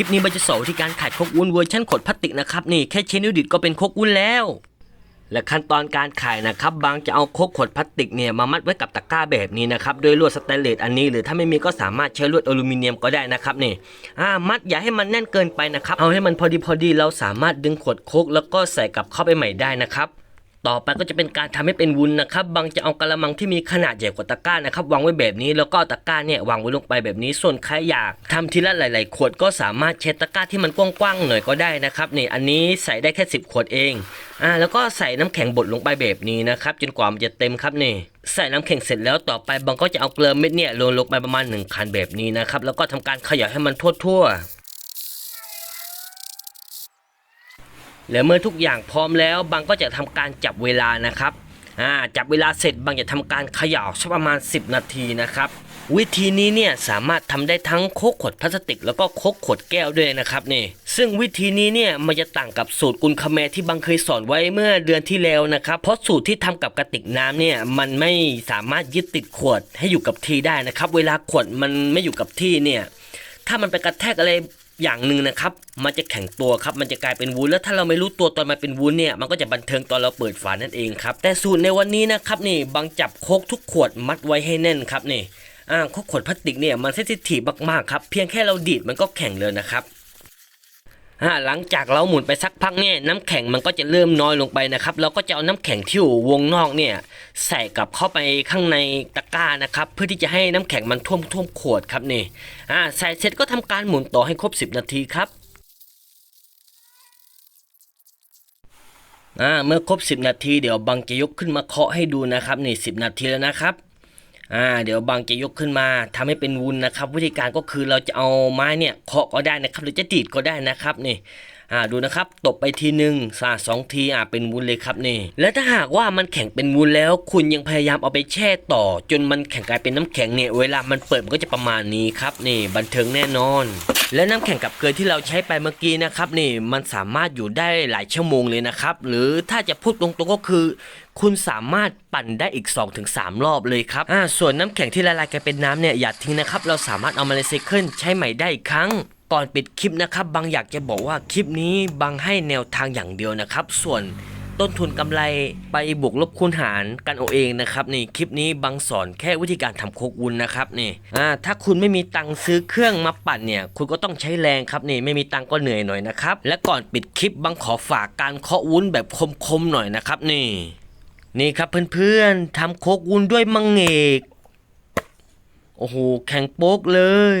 ลิปนี้มันจะสอนวิธีการขายคกวุ้นเวอร์ชันขวดพลาสติกนะครับนี่แค่เชนิวดิดก็เป็นคกวุ้นแล้ว และขั้นตอนการขายนะครับบางจะเอาโคกขวดพลาสติกเนี่ยมามัดไว้กับตะกร้าแบบนี้นะครับโดยลวดสแตนเลสอันนี้หรือถ้าไม่มีก็สามารถใช้ลวดอลูมิเนียมก็ได้นะครับนี่อ่ามัดอย่าให้มันแน่นเกินไปนะครับเอาให้มันพอดีพอดีเราสามารถดึงขวดโคกแล้วก็ใส่กลับเข้าไปใหม่ได้นะครับ ต่อไปก็จะเป็นการทำให้เป็นวุ้นนะครับ บางจะเอากระมังที่มีขนาดใหญ่กว่าตะกร้านะครับวางไว้แบบนี้แล้วก็ตะกร้าเนี่ยวางไว้ลงไปแบบนี้ ส่วนใครอยากทำทีละหลาย ๆ ขวดก็สามารถเช็ดตะกร้าที่มันกว้างๆหน่อยก็ได้นะครับนี่อันนี้ใส่ได้แค่ 10 ขวดเองอ่าแล้วก็ใส่น้ำแข็งบดลงไปแบบนี้นะครับจนกว่ามันจะเต็มครับนี่ใส่น้ำแข็งเสร็จแล้วต่อไปบางก็จะเอาเกลือเม็ดเนี่ยโรยลงไปประมาณ1คันแบบนี้นะครับแล้วก็ทำการเขย่าให้มันทั่วๆ และเมื่อทุกอย่างพร้อมแล้วบางก็จะทำการจับเวลานะครับอ่าจับเวลาเสร็จบางจะทำการเขย่าสักประมาณ 10 นาทีนะครับ วิธีนี้เนี่ยสามารถทำได้ทั้งโคกขวดพลาสติก แล้วก็โคกขวดแก้วด้วยนะครับนี่ซึ่งวิธีนี้เนี่ยมันจะต่างกับสูตรกุลคาแมที่บางเคยสอนไว้เมื่อเดือนที่แล้วนะครับ เพราะสูตรที่ทำกับกระติกน้ำเนี่ยมันไม่สามารถยึดติดขวดให้อยู่กับที่ได้นะครับ เวลาขวดมันไม่อยู่กับที่เนี่ยถ้ามันไปกระแทกอะไร อย่างหนึ่งนะครับมันจะแข็งตัวครับมันจะกลายเป็นวุ้นแล้วถ้าเราไม่รู้ตัวตอนมันเป็นวุ้นเนี่ยมันก็จะบันเทิงตอนเราเปิดฝานั่นเองครับแต่สูตรในวันนี้นะครับนี่บางจับโคกทุกขวดมัดไว้ให้แน่นครับนี่อ่าโคกขวดพลาสติกเนี่ยมันเซนซิทีฟมากๆครับเพียงแค่เราดีดมันก็แข็งเลยนะครับ หลังจากเราหมุนไปสักพักเนี่ยน้ำแข็งมันก็จะเริ่มน้อยลงไปนะครับเราก็จะเอาน้ำแข็งที่อยู่วงนอกเนี่ยใส่กลับเข้าไปข้างในตะกร้านะครับเพื่อที่จะให้น้ำแข็งมันท่วมท่วมขวดครับนี่อ่าใส่เสร็จก็ทำการหมุนต่อให้ครบ 10 นาทีครับอ่าเมื่อครบ 10 นาทีเดี๋ยวบังจะยกขึ้นมาเคาะให้ดูนะครับนี่10 นาทีแล้วนะครับ อ่าเดี๋ยวบางจะยกขึ้นมาทำให้เป็นวุ้นนะครับ วิธีการก็คือเราจะเอาไม้เนี่ยเคาะก็ได้นะครับ หรือจะดีดก็ได้นะครับนี่อ่าดูนะครับตบไปทีหนึ่งสาสองทีอ่าเป็นวุ้นเลยครับนี่ และถ้าหากว่ามันแข็งเป็นวุ้นแล้ว คุณยังพยายามเอาไปแช่ต่อ จนมันแข็งกลายเป็นน้ำแข็งเนี่ยเวลามันเปิดมันก็จะประมาณนี้ครับนี่ บันเทิงแน่นอน และน้ำแข็งกับเกลือที่เราใช้ไปเมื่อกี้นะครับนี่มันสามารถอยู่ได้หลายชั่วโมงเลยนะครับ หรือถ้าจะพูดตรงๆก็คือ คุณสามารถปั่นได้อีก 2-3 รอบเลยครับอ่าส่วนน้ำแข็งที่ละลายกลายเป็นน้ำเนี่ยอย่าทิ้งนะครับ เราสามารถเอามารีไซเคิลใช้ใหม่ได้อีกครั้งก่อนปิดคลิปนะครับ บางอยากจะบอกว่าคลิปนี้บางให้แนวทางอย่างเดียวนะครับ ส่วน ต้นทุนกำไรไปบวกลบคูณหารกันเอาเองนะครับนี่คลิปนี้บางสอนแค่วิธีการทำโคกวุ้นนะครับนี่อ่าถ้าคุณไม่มีตังค์ซื้อเครื่องมาปั่นเนี่ยคุณก็ต้องใช้แรงครับนี่ไม่มีตังค์ก็เหนื่อยหน่อยนะครับและก่อนปิดคลิปบางขอฝากการเคาะวุ้นแบบคมๆหน่อยนะครับนี่ นี่ครับเพื่อนๆทำโคกวุ้นด้วยมังเอกโอ้โหแข็งโป๊กเลย